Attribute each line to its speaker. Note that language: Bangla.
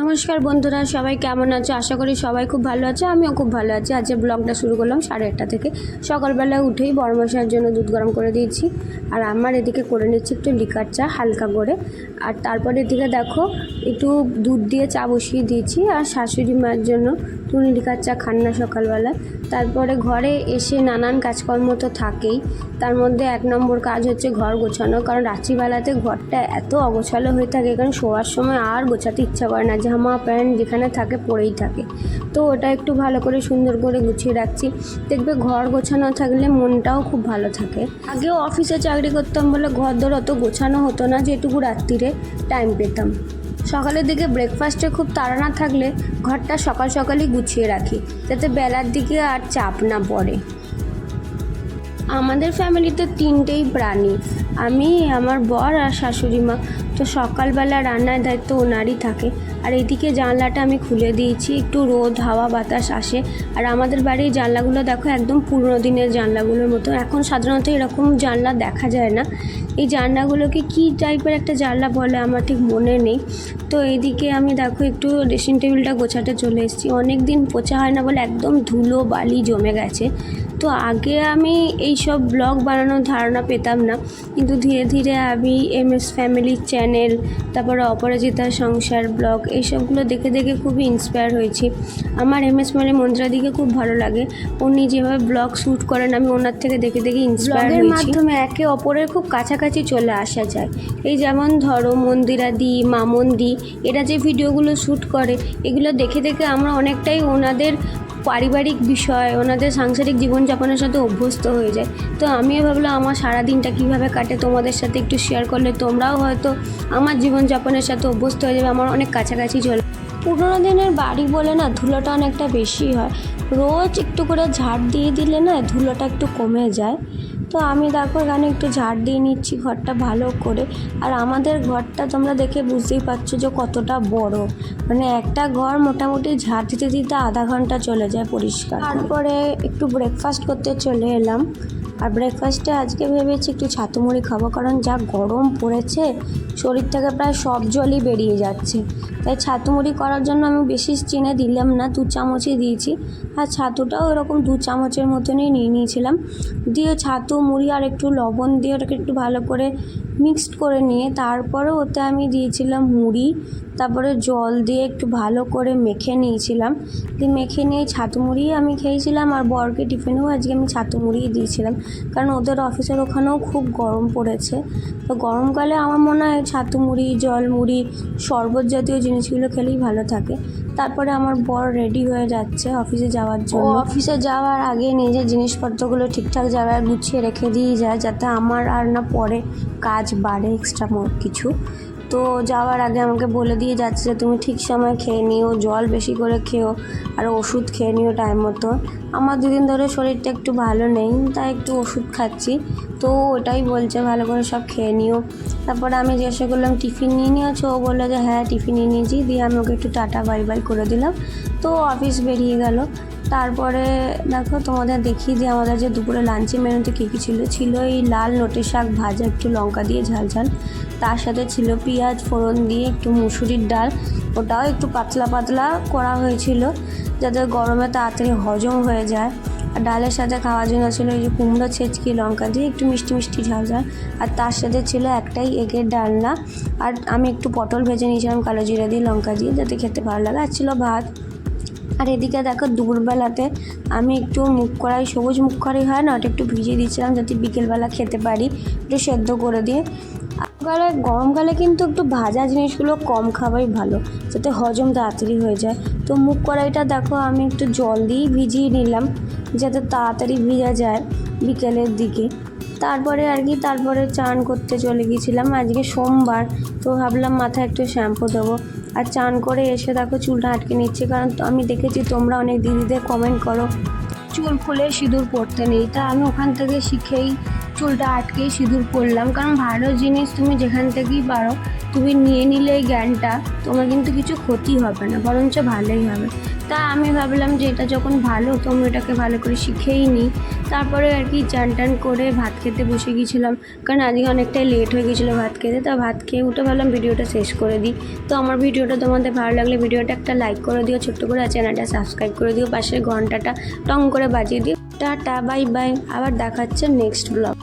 Speaker 1: নমস্কার বন্ধুরা, সবাই কেমন আছো? আশা করি সবাই খুব ভালো আছে, আমিও খুব ভালো আছি। আজকে ব্লগটা শুরু করলাম সাড়ে আটটা থেকে। সকালবেলা উঠেই বড় মশাইয়ের জন্য দুধ গরম করে দিয়েছি। আর আমার এদিকে করে নিচ্ছি একটু লিকার চা, হালকা করে। আর তারপরে এদিকে দেখো, একটু দুধ দিয়ে চা বসিয়ে দিয়েছি। আর শাশুড়ি মায়ের জন্য তুমি লিকার চা খান না সকালবেলা তারপরে ঘরে এসে নানান কাজকর্ম তো থাকেই। তার মধ্যে এক নম্বর কাজ হচ্ছে ঘর গোছানো। কারণ রাত্রিবেলাতে ঘরটা এত অগোছালো হয়ে থাকে, কারণ শোয়ার সময় আর গোছাতে ইচ্ছা করে না জামা, প্যান্ট যেখানে থাকে পড়েই থাকে। তো ওটা একটু ভালো করে সুন্দর করে গুছিয়ে রাখছি। দেখবে ঘর গোছানো থাকলে মনটাও খুব ভালো থাকে। আগেও অফিসে চাকরি করতাম বলে ঘর দর অত গোছানো হতো না, যেটুকু রাত্রিরে টাইম পেতাম। সকালের দিকে ব্রেকফাস্টে খুব তাড়া না থাকলে ঘরটা সকাল সকালই গুছিয়ে রাখি, যাতে বেলার দিকে আর চাপ না পড়ে। আমাদের ফ্যামিলিতে তিনটেই প্রাণী। আমি, আমার বর আর শাশুড়ি মা। তো সকালবেলা রান্নার দায়িত্ব ওনারই থাকে। আর এদিকে জানলাটা আমি খুলে দিয়েছি, একটু রোদ, হাওয়া, বাতাস আসে। আর আমাদের বাড়ির জানলাগুলো দেখো একদম পুরনো দিনের জানলাগুলোর মতো। এখন সাধারণত এরকম জানলা দেখা যায় না। এই জানলাগুলোকে কী টাইপের একটা জানলা বলে আমার ঠিক মনে নেই। তো এইদিকে আমি দেখো একটু ড্রেসিং টেবিলটা গোছাতে চলে এসেছি। অনেক দিন পোছা হয় না বলে একদম ধুলো, বালি জমে গেছে। তো আগে আমি এই সব ব্লগ বানানোর ধারণা পেতাম না। কিন্তু ধীরে ধীরে আমি এম এস ফ্যামিলি চ্যানেল তারপরে অপরাজিতা সংসার ব্লগ এইসবগুলো দেখে দেখে খুবই ইন্সপায়ার হয়েছি। আমার এম এস মানে মন্ত্রাদিকে খুব ভালো লাগে। উনি যেভাবে ব্লগ শ্যুট করেন আমি ওনার থেকে দেখে দেখে ইন্সপায়ার হয়েছি। মাধ্যমে একে অপরের খুব কাছাকাছি চলে আসা যায়। এই যেমন ধরো মন্দিরাদি মামন্দি এরা যে ভিডিওগুলো শ্যুট করে এগুলো দেখে দেখে আমরা অনেকটাই ওনাদের পারিবারিক বিষয়, ওনাদের সাংসারিক জীবনযাপনের সাথে অভ্যস্ত হয়ে যায়। তো আমিও ভাবলাম আমার সারা দিনটা কীভাবে কাটে, তোমাদের সাথে একটু শেয়ার করলে তোমরাও হয়তো আমার জীবনযাপনের সাথে অভ্যস্ত হয়ে যাবে, আমার অনেক কাছাকাছি চলে। পুরোনো দিনের বাড়ি বলে না, ধুলোটা অনেকটা বেশি হয়। রোজ একটু করে ঝাড় দিয়ে দিলে না ধুলোটা একটু কমে যায়। তো আমি দেখো এখানে একটু ঝাড় দিয়ে নিচ্ছি ঘরটা ভালো করে। আর আমাদের ঘরটা তোমরা দেখে বুঝতেই পারছ যে কতটা বড়। মানে একটা ঘর মোটামুটি ঝাড় দিতে দিতে আধা ঘণ্টা চলে যায় পরিষ্কার। তারপরে একটু ব্রেকফাস্ট করতে চলে এলাম। আর ব্রেকফাস্টে আজকে ভেবেছি একটু ছাতুমুড়ি খাব, কারণ যা গরম পড়েছে শরীর থেকে প্রায় সব জলই বেরিয়ে যাচ্ছে। তাই ছাতুমুড়ি করার জন্য আমি বেশি চিনে দিলাম না, দু চামচই দিয়েছি। আর ছাতুটাও এরকম দু চামচের মতনই নিয়ে নিয়েছিলাম। দিয়ে ছাতু মুড়ি আর একটু লবণ দিয়ে ওটাকে একটু ভালো করে মিক্সড করে নিয়ে তারপরে ওতে আমি দিয়েছিলাম মুড়ি তারপরে জল দিয়ে একটু ভালো করে মেখে নিয়েছিলাম। দিয়ে মেখে নিয়ে ছাতু মুড়ি আমি খেয়েছিলাম আর বরকে টিফিনেও আজকে আমি ছাতু মুড়িই দিয়েছিলাম। কারণ ওদের অফিসের ওখানেও খুব গরম পড়েছে। তো গরমকালে আমার মনে হয় ছাতু মুড়ি জল মুড়ি শরবত জাতীয় জিনিসগুলো খেলেই ভালো থাকে। তারপরে আমার বর রেডি হয়ে যাচ্ছে অফিসে যাওয়ার জন্য। অফিসে যাওয়ার আগে নিজের জিনিসপত্রগুলো ঠিকঠাক জায়গায় গুছিয়ে রেখে দিয়ে যায় যাতে আমার আর না পরে কাজ বাড়ে এক্সট্রা কিছু। তো যাওয়ার আগে আমাকে বলে দিয়ে যাচ্ছে যে, তুমি ঠিক সময় খেয়ে নিও, জল বেশি করে খেও আর ওষুধ খেয়ে নিও টাইম মতো আমার দুদিন ধরে শরীরটা একটু ভালো নেই, তাই একটু ওষুধ খাচ্ছি। তো ওটাই বলছে, ভালো করে সব খেয়ে নিও। তারপরে আমি জিজ্ঞাসা করলাম, টিফিন নিয়ে নিয়েছো? ও বলল যে হ্যাঁ টিফিন নিয়ে নিয়েছি। দিয়ে আমি ওকে একটু টাটা বাই বাই করে দিলাম। তো অফিস বেরিয়ে গেল। তারপরে দেখো তোমাদের দেখি যে আমাদের যে দুপুরে লাঞ্চের মেনুতে কী কী ছিল। ছিল এই লাল নোটে শাক ভাজা, একটু লঙ্কা দিয়ে ঝাল ঝাল। তার সাথে ছিল পেঁয়াজ, ফোড়ন দিয়ে একটু মুসুরির ডাল। ওটাও একটু পাতলা পাতলা করা হয়েছিল যাতে গরমে তাড়াতাড়ি হজম হয়ে যায়। আর ডালের সাথে খাওয়ার জন্য ছিল এই যে কুমড়ো, ছেঁচকি, লঙ্কা দিয়ে একটু মিষ্টি মিষ্টি ঝাল ঝাল। আর তার সাথে ছিল একটাই এগের ডালনা। আর আমি একটু পটল ভেজে নিয়েছিলাম কালো জিরা দিয়ে লঙ্কা দিয়ে যাতে খেতে ভালো লাগে। আর ছিল ভাত। আর এদিকে দেখো দুপুরবেলাতে আমি একটু মুখ কড়াই, সবুজ মুখ কড়াই হয় না, ওটা একটু ভিজিয়ে দিয়েছিলাম যাতে বিকেলবেলা খেতে পারি। একটু সেদ্ধ করে দিয়ে। গরমকালে গরমকালে কিন্তু একটু ভাজা জিনিসগুলো কম খাওয়াই ভালো, যাতে হজম তাড়াতাড়ি হয়ে যায়। তো মুখ কড়াইটা দেখো আমি একটু জল দিয়েই ভিজিয়ে নিলাম, যাতে তাড়াতাড়ি ভিজা যায় বিকেলের দিকে। তারপরে আর কি, তারপরে চান করতে চলে গিয়েছিলাম। আজকে সোমবার, তো ভাবলাম মাথায় একটু শ্যাম্পু দেবো। আর চান করে এসে দেখো চুলটা আটকে নিচ্ছে, কারণ আমি দেখেছি তোমরা অনেক দিদিদের কমেন্ট করো। চুল খুলে সিঁদুর পড়তে নেই। তা আমি ওখান থেকে শিখেই চুলটা আটকেই সিঁদুর পরলাম। কারণ ভালো জিনিস তুমি যেখান থেকেই পারো, তুমি নিয়ে নিলে এই জ্ঞানটা, তোমার কিন্তু কিছু ক্ষতি হবে না, বরঞ্চ ভালোই হবে। তা আমি ভাবলাম যে এটা যখন ভালো, তো আমি এটাকে ভালো করে শিখেই নিই তারপরে আর কি চান টান করে ভাত খেতে বসে গিয়েছিলাম কারণ আজকে অনেকটাই লেট হয়ে গেছিল ভাত খেতে, তা ভাত খেয়ে উঠে ভাবলাম ভিডিওটা শেষ করে দিই। তো আমার ভিডিওটা তোমাদের ভালো লাগলে ভিডিওটা একটা লাইক করে দিও, ছোট্ট করে, আর চ্যানেলটা সাবস্ক্রাইব করে দিও, পাশের ঘন্টাটা টং করে বাজিয়ে দিও। টাটা বাই বাই আবার দেখাচ্ছে নেক্সট ব্লগ